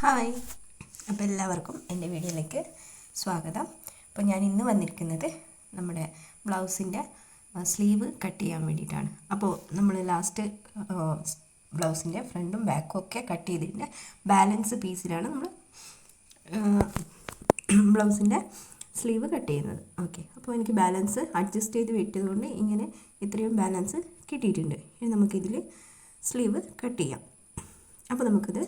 Hi. അപ്പോൾ എല്ലാവർക്കും എന്റെ വീഡിയോയിലേക്ക് സ്വാഗതം. അപ്പോൾ ഞാൻ ഇന്ന് വന്നിരിക്കുന്നത് നമ്മുടെ ബ്ലൗസിന്റെ സ്ലീവ് കട്ട് ചെയ്യാൻ വേണ്ടിയിട്ടാണ്. അപ്പോൾ നമ്മൾ ലാസ്റ്റ് ബ്ലൗസിന്റെ ഫ്രണ്ടും ബാക്കും ഒക്കെ കട്ട് ചെയ്തിട്ട് ബാലൻസ് പീസിലാണ് നമ്മൾ ബ്ലൗസിന്റെ സ്ലീവ് കട്ട് ചെയ്യുന്നത്. ഓക്കെ. അപ്പോൾ എനിക്ക് ബാലൻസ് അഡ്ജസ്റ്റ് ചെയ്ത് വിട്ടതുകൊണ്ട് ഇങ്ങനെ ഇത്രയും ബാലൻസ് കിട്ടിയിട്ടുണ്ട്. ഇനി നമുക്കിതിൽ സ്ലീവ് കട്ട് ചെയ്യാം. അപ്പോൾ നമുക്കിത്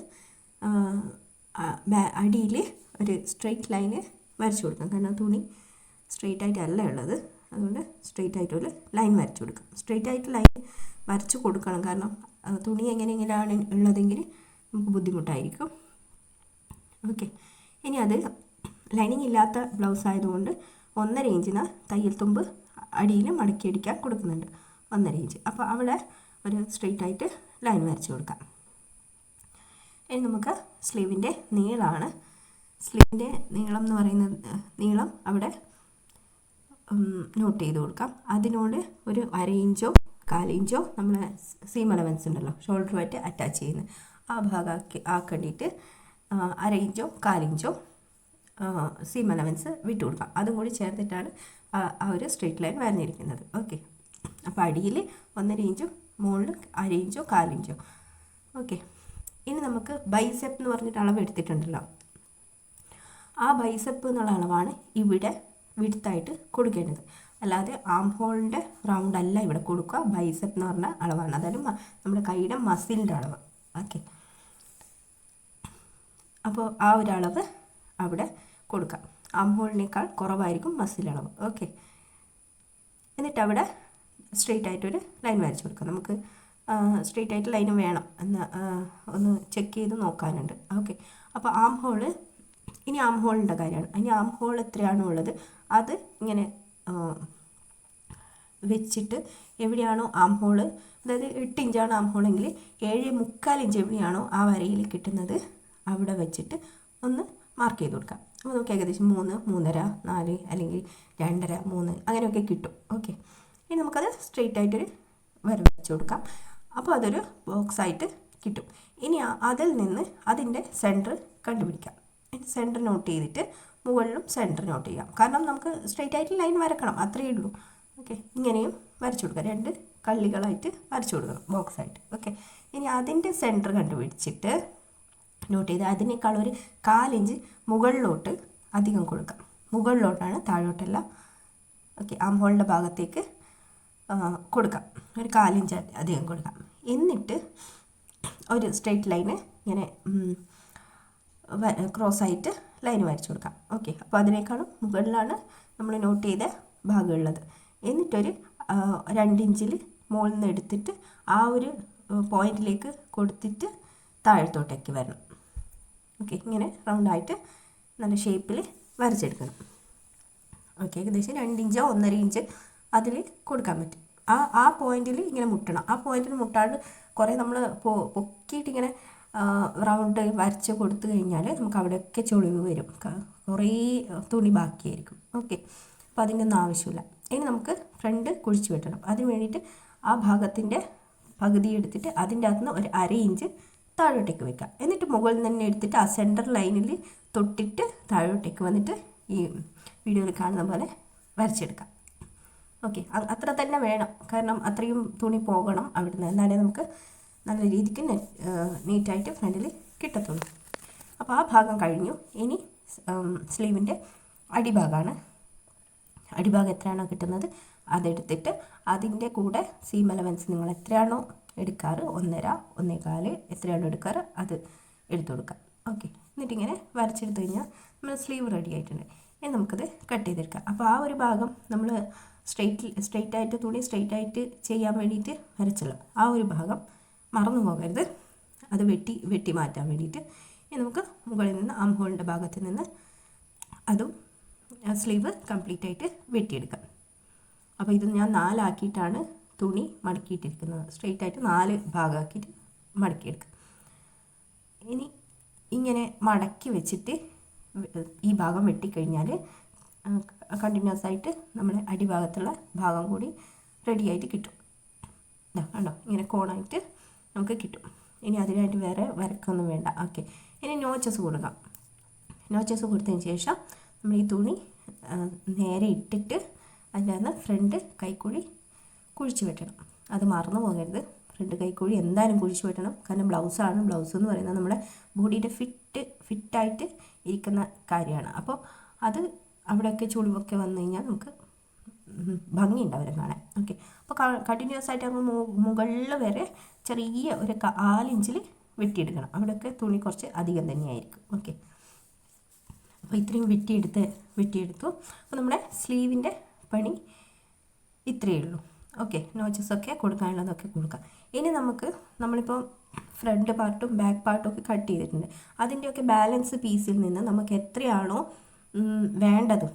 അടിയിൽ ഒരു സ്ട്രെയിറ്റ് ലൈന് വരച്ചു കൊടുക്കാം. കാരണം തുണി സ്ട്രെയിറ്റ് ആയിട്ടല്ല ഉള്ളത്. അതുകൊണ്ട് സ്ട്രെയിറ്റ് ആയിട്ട് ഒരു ലൈൻ വരച്ചു കൊടുക്കാം. സ്ട്രെയിറ്റ് ആയിട്ട് ലൈൻ വരച്ചു കൊടുക്കണം. കാരണം തുണി എങ്ങനെയെങ്കിലാണ് ഉള്ളതെങ്കിൽ നമുക്ക് ബുദ്ധിമുട്ടായിരിക്കും. ഓക്കെ. ഇനി അത് ലൈനിങ് ഇല്ലാത്ത ബ്ലൗസ് ആയതുകൊണ്ട് ഒന്നര ഇഞ്ചിന് തയ്യൽ തുമ്പ് അടിയിൽ മടക്കി അടിക്കാൻ കൊടുക്കുന്നുണ്ട്. ഒന്നര ഇഞ്ച്. അപ്പോൾ അവിടെ ഒരു സ്ട്രെയിറ്റ് ആയിട്ട് ലൈൻ വരച്ചു കൊടുക്കാം. ഇനി നമുക്ക് സ്ലീവിന്റെ നീളമാണ് സ്ലീവിന്റെ നീളം എന്ന് പറയുന്ന നീളം അവിടെ നോട്ട് ചെയ്ത് കൊടുക്കാം. അതിനോട് ഒരു അര ഇഞ്ചോ കാലിഞ്ചോ നമ്മൾ സീം അലവൻസ് ഉണ്ടല്ലോ ഷോൾഡറുമായിട്ട് അറ്റാച്ച് ചെയ്യുന്നത് ആ ഭാഗമാക്കി ആക്കേണ്ടിയിട്ട് അര ഇഞ്ചോ കാലിഞ്ചോ സീം അലവൻസ് വിട്ടു കൊടുക്കാം. അതും കൂടി ചേർത്തിട്ടാണ് ആ ഒരു സ്ട്രീറ്റ് ലൈൻ വരഞ്ഞിരിക്കുന്നത്. ഓക്കെ അപ്പോൾ അടിയിൽ ഒന്നര ഇഞ്ചും മുകളിൽ അര ഇഞ്ചോ കാലിഞ്ചോ ഓക്കെ ഇനി നമുക്ക് ബൈസെപ്പ് എന്ന് പറഞ്ഞിട്ട് അളവ് എടുത്തിട്ടുണ്ടല്ലോ. ആ ബൈസെപ്പ് എന്നുള്ള അളവാണ് ഇവിടെ വിടുത്തായിട്ട് കൊടുക്കേണ്ടത്. അല്ലാതെ ആം ഹോളിന്റെ റൗണ്ട് അല്ല ഇവിടെ കൊടുക്കുക. ബൈസെപ്പ് എന്ന് പറഞ്ഞ അളവാണ്. അതായത് നമ്മുടെ കൈയുടെ മസിലിന്റെ അളവ്. ഓക്കെ അപ്പോൾ ആ ഒരു അളവ് അവിടെ കൊടുക്കാം ആം ഹോളിനേക്കാൾ കുറവായിരിക്കും മസിൽ അളവ്. ഓക്കെ എന്നിട്ട് അവിടെ സ്ട്രെയിറ്റ് ആയിട്ടൊരു ലൈൻ വരച്ച് കൊടുക്കാം നമുക്ക് സ്ട്രെയിറ്റ് ആയിട്ട് ലൈനും വേണം. എന്ന് ഒന്ന് ചെക്ക് ചെയ്ത് നോക്കാനുണ്ട്. ഓക്കെ അപ്പോൾ ആം ഹോൾ ഇനി ആം ഹോളിന്റെ കാര്യമാണ്. ഇനി ആം ഹോൾ എത്രയാണോ ഉള്ളത് അത് ഇങ്ങനെ വെച്ചിട്ട് എവിടെയാണോ ആം ഹോൾ അതായത് എട്ട് ഇഞ്ചാണ് ആം ഹോളെങ്കിൽ ഏഴ് മുക്കാൽ ഇഞ്ച് എവിടെയാണോ ആ വരയിൽ കിട്ടുന്നത് അവിടെ വെച്ചിട്ട് ഒന്ന് മാർക്ക് ചെയ്ത് കൊടുക്കാം. അപ്പോൾ നമുക്ക് ഏകദേശം മൂന്ന് മൂന്നര നാല് അല്ലെങ്കിൽ രണ്ടര മൂന്ന് അങ്ങനെയൊക്കെ കിട്ടും. ഓക്കെ ഇനി നമുക്കത് സ്ട്രെയിറ്റ് ആയിട്ടൊരു വര വെച്ച് കൊടുക്കാം. അപ്പോൾ അതൊരു ബോക്സ് ആയിട്ട് കിട്ടും. ഇനി അതിൽ നിന്ന് അതിന്റെ സെന്റർ കണ്ടുപിടിക്കാം. സെന്റർ നോട്ട് ചെയ്തിട്ട് മുകളിലും സെന്റർ നോട്ട് ചെയ്യാം. കാരണം നമുക്ക് സ്ട്രെയിറ്റ് ആയിട്ട് ലൈൻ വരക്കണം. അത്രയേ ഉള്ളൂ. ഓക്കെ ഇങ്ങനെയും വരച്ചു കൊടുക്കുക രണ്ട് കള്ളികളായിട്ട് വരച്ചു കൊടുക്കണം ബോക്സ് ആയിട്ട് ഓക്കെ ഇനി അതിന്റെ സെന്റർ കണ്ടുപിടിച്ചിട്ട് നോട്ട് ചെയ്ത് അതിനേക്കാൾ ഒരു കാലിഞ്ച് മുകളിലോട്ട് അധികം കൊടുക്കാം. മുകളിലോട്ടാണ് താഴോട്ടല്ല ഓക്കെ ആംഹോളിന്റെ ഭാഗത്തേക്ക് കൊടുക്കാം. ഒരു കാലിഞ്ച് അധികം കൊടുക്കാം. എന്നിട്ട് ഒരു സ്ട്രെയിറ്റ് ലൈന് ഇങ്ങനെ ക്രോസ് ആയിട്ട് ലൈൻ വരച്ചു കൊടുക്കാം. ഓക്കെ അപ്പോൾ അതിനേക്കാളും മുകളിലാണ് നമ്മൾ നോട്ട് ചെയ്ത ഭാഗമുള്ളത്. എന്നിട്ടൊരു രണ്ടിഞ്ചിൽ മുകളിൽ നിന്ന് എടുത്തിട്ട് ആ ഒരു പോയിന്റിലേക്ക് കൊടുത്തിട്ട് താഴത്തോട്ടേക്ക് വരണം. ഓക്കെ ഇങ്ങനെ റൗണ്ടായിട്ട് നല്ല ഷേപ്പിൽ വരച്ചെടുക്കണം. ഓക്കെ ഏകദേശം രണ്ട് ഇഞ്ചോ ഒന്നര ഇഞ്ച് അതിൽ കൊടുക്കാൻ പറ്റും. ആ ആ പോയിന്റിൽ ഇങ്ങനെ മുട്ടണം. ആ പോയിന്റിൽ മുട്ടാണ്ട് കുറേ നമ്മൾ പൊക്കിയിട്ട് ഇങ്ങനെ റൗണ്ട് വരച്ച് കൊടുത്തു കഴിഞ്ഞാൽ നമുക്ക് അവിടെയൊക്കെ ചൊളിവ് വരും. കുറേ തുണി ബാക്കിയായിരിക്കും. ഓക്കെ. അപ്പോൾ അതിന്റെ ഒന്നും ആവശ്യമില്ല. ഇനി നമുക്ക് ഫ്രണ്ട് കുഴിച്ച് വെട്ടണം. അതിന് വേണ്ടിയിട്ട് ആ ഭാഗത്തിന്റെ പകുതി എടുത്തിട്ട് അതിന്റെ അകത്തുനിന്ന് ഒരു അര ഇഞ്ച് താഴോട്ടേക്ക് വെക്കാം. എന്നിട്ട് മുകളിൽ തന്നെ എടുത്തിട്ട് ആ സെന്റർ ലൈനിൽ തൊട്ടിട്ട് താഴോട്ടേക്ക് വന്നിട്ട് ഈ വീഡിയോയിൽ കാണുന്ന പോലെ വരച്ചെടുക്കാം. ഓക്കെ അത്ര തന്നെ വേണം. കാരണം അത്രയും തുണി പോകണം അവിടുന്ന്. എന്നാലേ നമുക്ക് നല്ല രീതിക്ക് നീറ്റായിട്ട് ഫ്രണ്ടിൽ കിട്ടത്തുള്ളൂ. അപ്പോൾ ആ ഭാഗം കഴിഞ്ഞു. ഇനി സ്ലീവിന്റെ അടിഭാഗമാണ് അടിഭാഗം എത്രയാണോ കിട്ടുന്നത് അതെടുത്തിട്ട് അതിന്റെ കൂടെ സീം അലവൻസ് നിങ്ങൾ എത്രയാണോ എടുക്കാറ്? ഒന്നര ഒന്നേകാൽ എത്രയാണോ എടുക്കാറ്? അത് എടുത്തു കൊടുക്കാം ഓക്കെ എന്നിട്ടിങ്ങനെ വരച്ചെടുത്ത് കഴിഞ്ഞാൽ നമ്മൾ സ്ലീവ് റെഡി ആയിട്ടുണ്ട്. ഇനി നമുക്കത് കട്ട് ചെയ്തെടുക്കാം. അപ്പോൾ ആ ഒരു ഭാഗം നമ്മൾ സ്ട്രെയിറ്റ് സ്ട്രെയിറ്റ് ആയിട്ട് തുണി സ്ട്രെയിറ്റ് ആയിട്ട് ചെയ്യാൻ വേണ്ടിയിട്ട് വരച്ചല്ലോ. ആ ഒരു ഭാഗം മറന്നു പോകരുത്. അത് വെട്ടി വെട്ടി മാറ്റാൻ വേണ്ടിയിട്ട്. ഇനി നമുക്ക് മുകളിൽ നിന്ന് ആം ഭാഗത്ത് നിന്ന് അതും സ്ലീവ് കംപ്ലീറ്റ് ആയിട്ട് വെട്ടിയെടുക്കാം. അപ്പോൾ ഇത് ഞാൻ നാലാക്കിയിട്ടാണ് തുണി മടക്കിയിട്ടിരിക്കുന്നത്. സ്ട്രെയിറ്റ് ആയിട്ട് നാല് ഭാഗമാക്കിയിട്ട് മടക്കിയെടുക്കാം. ഇനി ഇങ്ങനെ മടക്കി വെച്ചിട്ട് ഈ ഭാഗം വെട്ടിക്കഴിഞ്ഞാൽ കണ്ടിന്യൂസ് ആയിട്ട് നമ്മുടെ അടിഭാഗത്തുള്ള ഭാഗം കൂടി റെഡി ആയിട്ട് കിട്ടും. ഇതാ കണ്ടോ? ഇങ്ങനെ കോണായിട്ട് നമുക്ക് കിട്ടും. ഇനി അതിനായിട്ട് വേറെ വരക്കൊന്നും വേണ്ട. ഓക്കെ ഇനി നോച്ചസ് കൊടുക്കാം. നോച്ചസ് കൊടുത്തതിന് ശേഷം നമ്മൾ ഈ തുണി നേരെ ഇട്ടിട്ട് അതിനകത്ത് ഫ്രണ്ട് കൈക്കുഴി കുഴിച്ച് വെട്ടണം. അത് മറന്നു പോകരുത്. ഫ്രണ്ട് കൈക്കുഴി എന്തായാലും കുഴിച്ച് വെട്ടണം. കാരണം ബ്ലൗസാണ്. ബ്ലൗസ് എന്ന് പറയുന്നത് നമ്മുടെ ബോഡിയുടെ ഫിറ്റ് ഫിറ്റായിട്ട് ഇരിക്കുന്ന കാര്യമാണ്. അപ്പോൾ അത് അവിടെയൊക്കെ ചുളിവൊക്കെ വന്നു കഴിഞ്ഞാൽ നമുക്ക് ഭംഗിയുണ്ടാവും കാണാൻ. ഓക്കെ. അപ്പോൾ കണ്ടിന്യൂസ് ആയിട്ട് മു- മുകളിൽ വരെ ചെറിയ ഒരു കാലിഞ്ചിൽ വെട്ടിയെടുക്കണം. അവിടെയൊക്കെ തുണി കുറച്ച് അധികം തന്നെയായിരിക്കും. ഓക്കെ. അപ്പോൾ ഇത്രയും വെട്ടിയെടുത്ത് വെട്ടിയെടുത്തു. അപ്പോൾ നമ്മുടെ സ്ലീവിന്റെ പണി ഇത്രയേ ഉള്ളൂ. ഓക്കെ നോച്ചസൊക്കെ കൊടുക്കാനുള്ളതൊക്കെ കൊടുക്കാം. ഇനി നമുക്ക് നമ്മളിപ്പോൾ ഫ്രണ്ട് പാർട്ടും ബാക്ക് പാർട്ടും ഒക്കെ കട്ട് ചെയ്തിട്ടുണ്ട്. അതിന്റെയൊക്കെ ബാലൻസ് പീസിൽ നിന്ന് നമുക്ക് എത്രയാണോ വേണ്ടത്?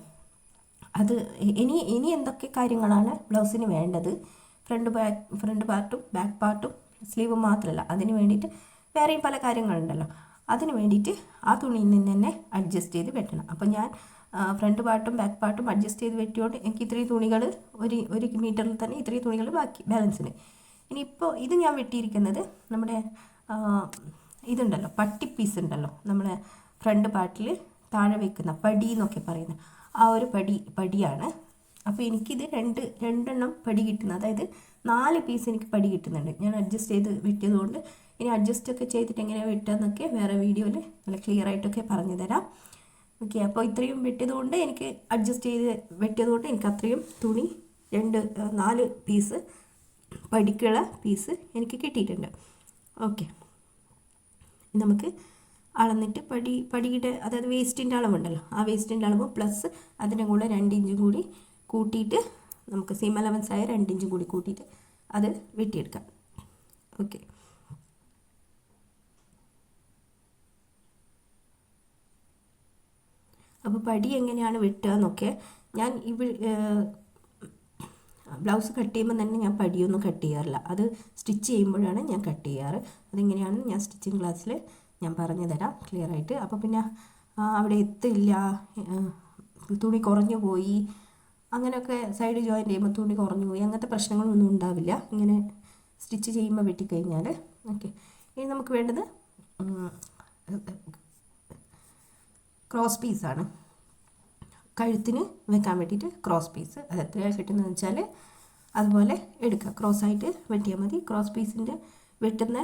അത് ഇനി ഇനി എന്തൊക്കെ കാര്യങ്ങളാണ് ബ്ലൗസിന് വേണ്ടത്? ഫ്രണ്ട് ബാക്ക് ഫ്രണ്ട് പാർട്ടും ബാക്ക് പാർട്ടും സ്ലീവ് മാത്രമല്ല അതിന് വേണ്ടിയിട്ട് വേറെയും പല കാര്യങ്ങളുണ്ടല്ലോ. അതിന് വേണ്ടിയിട്ട് ആ തുണിയിൽ നിന്ന് തന്നെ അഡ്ജസ്റ്റ് ചെയ്ത് വെട്ടണം. അപ്പോൾ ഞാൻ ഫ്രണ്ട് പാർട്ടും ബാക്ക് പാർട്ടും അഡ്ജസ്റ്റ് ചെയ്ത് വെട്ടിയോണ്ട് എനിക്ക് ഇത്രയും തുണികൾ ഒരു ഒരു മീറ്ററിൽ തന്നെ ഇത്രയും തുണികൾ ബാക്കി ബാലൻസിന് ഇനി ഇപ്പോൾ ഇത് ഞാൻ വെട്ടിയിരിക്കുന്നത് നമ്മുടെ ഇതുണ്ടല്ലോ പട്ടി പീസ് ഉണ്ടല്ലോ നമ്മളെ ഫ്രണ്ട് പാർട്ടിൽ താഴെ വെക്കുന്ന പടി എന്നൊക്കെ പറയുന്ന ആ ഒരു പടി പടിയാണ്. അപ്പോൾ എനിക്കിത് രണ്ട് രണ്ടെണ്ണം പടി കിട്ടുന്നത് അതായത് നാല് പീസ് എനിക്ക് പടി കിട്ടുന്നുണ്ട്. ഞാൻ അഡ്ജസ്റ്റ് ചെയ്ത് വെട്ടിയത് ഇനി അഡ്ജസ്റ്റ് ഒക്കെ ചെയ്തിട്ട് എങ്ങനെയാണ് വിട്ടതെന്നൊക്കെ വേറെ വീഡിയോയിൽ നല്ല ക്ലിയർ ആയിട്ടൊക്കെ പറഞ്ഞു തരാം ഓക്കെ അപ്പോൾ ഇത്രയും വെട്ടിയതുകൊണ്ട് എനിക്ക് അഡ്ജസ്റ്റ് ചെയ്ത് വെട്ടിയതുകൊണ്ട് എനിക്ക് അത്രയും തുണി രണ്ട് നാല് പീസ് പടിക്കുള്ള പീസ് എനിക്ക് കിട്ടിയിട്ടുണ്ട്. ഓക്കെ നമുക്ക് അളന്നിട്ട് പടി പടിയുടെ അതായത് വേസ്റ്റിന്റെ അളവുണ്ടല്ലോ ആ വേസ്റ്റിന്റെ അളവ് പ്ലസ് അതിന്റെ കൂടെ രണ്ടിഞ്ചും കൂടി കൂട്ടിയിട്ട് നമുക്ക് സീം അലവൻസ് ആയ രണ്ട് ഇഞ്ചും കൂടി കൂട്ടിയിട്ട് അത് വെട്ടിയെടുക്കാം. ഓക്കെ അപ്പോൾ പടി എങ്ങനെയാണ് വെട്ടുക എന്നൊക്കെ ഞാൻ ഇവ ബ്ലൗസ് കട്ട് ചെയ്യുമ്പോൾ തന്നെ ഞാൻ പടിയൊന്നും കട്ട് ചെയ്യാറില്ല. അത് സ്റ്റിച്ച് ചെയ്യുമ്പോഴാണ് ഞാൻ കട്ട് ചെയ്യാറ്. അതെങ്ങനെയാണെന്ന് ഞാൻ സ്റ്റിച്ചിങ് ക്ലാസ്സിൽ ഞാൻ പറഞ്ഞു തരാം. ക്ലിയർ ആയിട്ട്. അപ്പോൾ പിന്നെ അവിടെ എത്തില്ല. തുണി കുറഞ്ഞു പോയി. അങ്ങനെയൊക്കെ സൈഡ് ജോയിൻ ചെയ്യുമ്പോൾ തുണി കുറഞ്ഞു പോയി. അങ്ങനത്തെ പ്രശ്നങ്ങളൊന്നും ഉണ്ടാവില്ല. ഇങ്ങനെ സ്റ്റിച്ച് ചെയ്യുമ്പോൾ വെട്ടിക്കഴിഞ്ഞാൽ ഓക്കെ ഇനി നമുക്ക് വേണ്ടത് ക്രോസ് പീസാണ് കഴുത്തിന് വെക്കാൻ വേണ്ടിയിട്ട് ക്രോസ് പീസ് അത് എത്രയാണ് കിട്ടുന്നതെന്ന് വെച്ചാൽ അതുപോലെ എടുക്കുക. ക്രോസ് ആയിട്ട് വെട്ടിയാൽ മതി. ക്രോസ് പീസിന്റെ വെട്ടുന്ന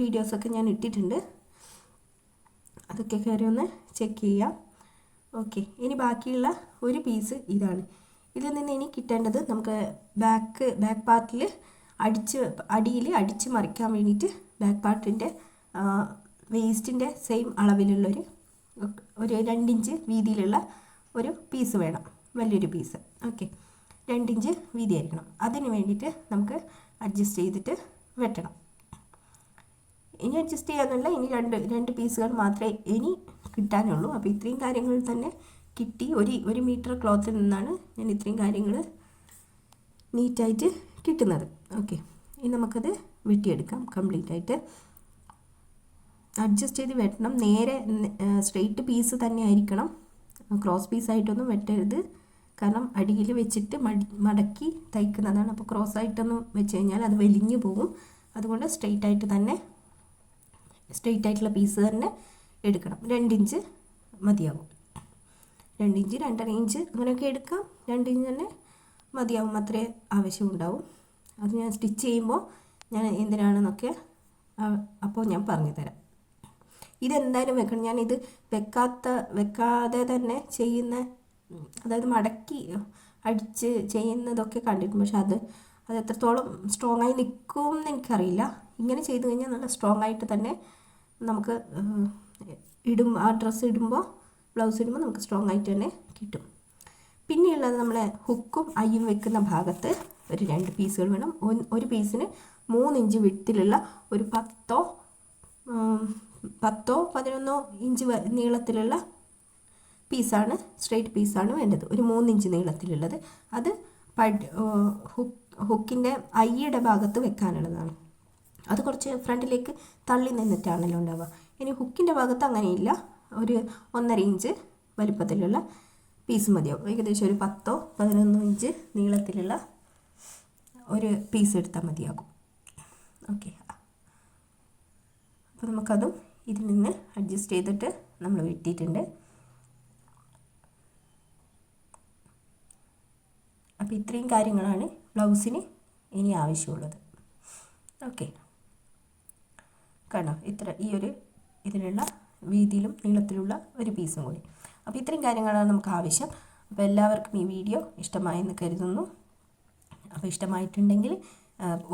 വീഡിയോസൊക്കെ ഞാൻ ഇട്ടിട്ടുണ്ട്. അതൊക്കെ കയറി ഒന്ന് ചെക്ക് ചെയ്യാം. ഓക്കെ ഇനി ബാക്കിയുള്ള ഒരു പീസ് ഇതാണ്. ഇതിൽ നിന്ന് ഇനി കിട്ടേണ്ടത് നമുക്ക് ബാക്ക് ബാക്ക് പാർട്ടിൽ അടിച്ച് അടിയിൽ അടിച്ച് മറിക്കാൻ വേണ്ടിയിട്ട് ബാക്ക് പാർട്ടിന്റെ വേസ്റ്റിന്റെ സെയിം അളവിലുള്ളൊരു ഒരു രണ്ടിഞ്ച് വീതിയിലുള്ള ഒരു പീസ് വേണം. വലിയൊരു പീസ് ഓക്കെ രണ്ടിഞ്ച് വീതിയായിരിക്കണം. അതിന് വേണ്ടിയിട്ട് നമുക്ക് അഡ്ജസ്റ്റ് ചെയ്തിട്ട് വെട്ടണം. ഇനി അഡ്ജസ്റ്റ് ചെയ്യാന്നുള്ള ഇനി രണ്ട് രണ്ട് പീസുകൾ മാത്രമേ ഇനി കിട്ടാനുള്ളൂ. അപ്പോൾ ഇത്രയും കാര്യങ്ങൾ തന്നെ കിട്ടി. ഒരു ഒരു മീറ്റർ ക്ലോത്തിൽ നിന്നാണ് ഞാൻ ഇത്രയും കാര്യങ്ങൾ നീറ്റായിട്ട് കിട്ടുന്നത്. ഓക്കെ ഇനി നമുക്കത് വെട്ടിയെടുക്കാം. കംപ്ലീറ്റ് ആയിട്ട്. അഡ്ജസ്റ്റ് ചെയ്ത് വെട്ടണം. നേരെ സ്ട്രെയിറ്റ് പീസ് തന്നെ ആയിരിക്കണം. ക്രോസ് പീസായിട്ടൊന്നും വെട്ടരുത്. കാരണം അടിയിൽ വെച്ചിട്ട് മടി മടക്കി തയ്ക്കുന്നതാണ്. അപ്പോൾ ക്രോസ് ആയിട്ടൊന്നും വെച്ച് കഴിഞ്ഞാൽ അത് വലിഞ്ഞു പോകും. അതുകൊണ്ട് സ്ട്രെയിറ്റ് ആയിട്ട് തന്നെ സ്ട്രെയിറ്റ് ആയിട്ടുള്ള പീസ് തന്നെ എടുക്കണം. രണ്ടിഞ്ച് മതിയാവും. രണ്ടിഞ്ച് രണ്ടര ഇഞ്ച് അങ്ങനെയൊക്കെ എടുക്കാം. രണ്ടിഞ്ച് തന്നെ മതിയാവും. അത്രേ ആവശ്യമുണ്ടാവും അത് ഞാൻ സ്റ്റിച്ച് ചെയ്യുമ്പോൾ ഞാൻ എന്തിനാണെന്നൊക്കെ അപ്പോൾ ഞാൻ പറഞ്ഞു തരാം ഇതെന്തായാലും വെക്കണം. ഞാനിത് വെക്കാത്ത വെക്കാതെ തന്നെ ചെയ്യുന്ന അതായത് മടക്കി അടിച്ച് ചെയ്യുന്നതൊക്കെ കണ്ടിട്ടുണ്ട് പക്ഷെ അത് അത് എത്രത്തോളം സ്ട്രോങ് ആയി നിൽക്കും എന്ന് എനിക്കറിയില്ല. ഇങ്ങനെ ചെയ്തു കഴിഞ്ഞാൽ നല്ല സ്ട്രോങ് ആയിട്ട് തന്നെ നമുക്ക് ഇടും. ആ ഡ്രസ്സ് ഇടുമ്പോൾ ബ്ലൗസ് ഇടുമ്പോൾ നമുക്ക് സ്ട്രോങ് ആയിട്ട് തന്നെ കിട്ടും. പിന്നെയുള്ളത് നമ്മളെ ഹുക്കും അയ്യും വെക്കുന്ന ഭാഗത്ത് ഒരു രണ്ട് പീസുകൾ വേണം. ഒരു പീസിന് മൂന്ന് ഇഞ്ച് വിട്ടിലുള്ള ഒരു പത്തോ പത്തോ പതിനൊന്നോ ഇഞ്ച് നീളത്തിലുള്ള പീസാണ് സ്ട്രെയിറ്റ് പീസാണ് വേണ്ടത്. ഒരു മൂന്നിഞ്ച് നീളത്തിലുള്ളത്. അത് പഡ് ഹുക്ക് ഹുക്കിന്റെ അയ്യയുടെ ഭാഗത്ത് വെക്കാനുള്ളതാണ്. അത് കുറച്ച് ഫ്രണ്ടിലേക്ക് തള്ളി നിന്നിട്ടാണല്ലോ ഉണ്ടാവുക. ഇനി ഹുക്കിന്റെ ഭാഗത്ത് അങ്ങനെയില്ല. ഒരു ഒന്നര ഇഞ്ച് വലുപ്പത്തിലുള്ള പീസ് മതിയാവും. ഏകദേശം ഒരു പത്തോ പതിനൊന്നോ ഇഞ്ച് നീളത്തിലുള്ള ഒരു പീസ് എടുത്താൽ മതിയാകും. ഓക്കെ. അപ്പോൾ നമുക്കതും ഇതിൽ നിന്ന് അഡ്ജസ്റ്റ് ചെയ്തിട്ട് നമ്മൾ വെട്ടിയിട്ടുണ്ട്. അപ്പോൾ ഇത്രയും കാര്യങ്ങളാണ് ബ്ലൗസിന് ഇനി ആവശ്യമുള്ളത്. ഓക്കെ കണ്ടോ? ഇത്ര ഈ ഒരു ഇതിലുള്ള വീതിയിലും നീളത്തിലുള്ള ഒരു പീസും കൂടി. അപ്പോൾ ഇത്രയും കാര്യങ്ങളാണ് നമുക്ക് ആവശ്യം. അപ്പോൾ എല്ലാവർക്കും ഈ വീഡിയോ ഇഷ്ടമായെന്ന് കരുതുന്നു. അപ്പോൾ ഇഷ്ടമായിട്ടുണ്ടെങ്കിൽ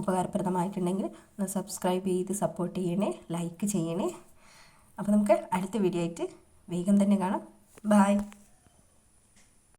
ഉപകാരപ്രദമായിട്ടുണ്ടെങ്കിൽ ഒന്ന് സബ്സ്ക്രൈബ് ചെയ്ത് സപ്പോർട്ട് ചെയ്യണേ ലൈക്ക് ചെയ്യണേ. അപ്പോൾ നമുക്ക് അടുത്ത വീഡിയോ ആയിട്ട് വേഗം തന്നെ കാണാം. ബായ്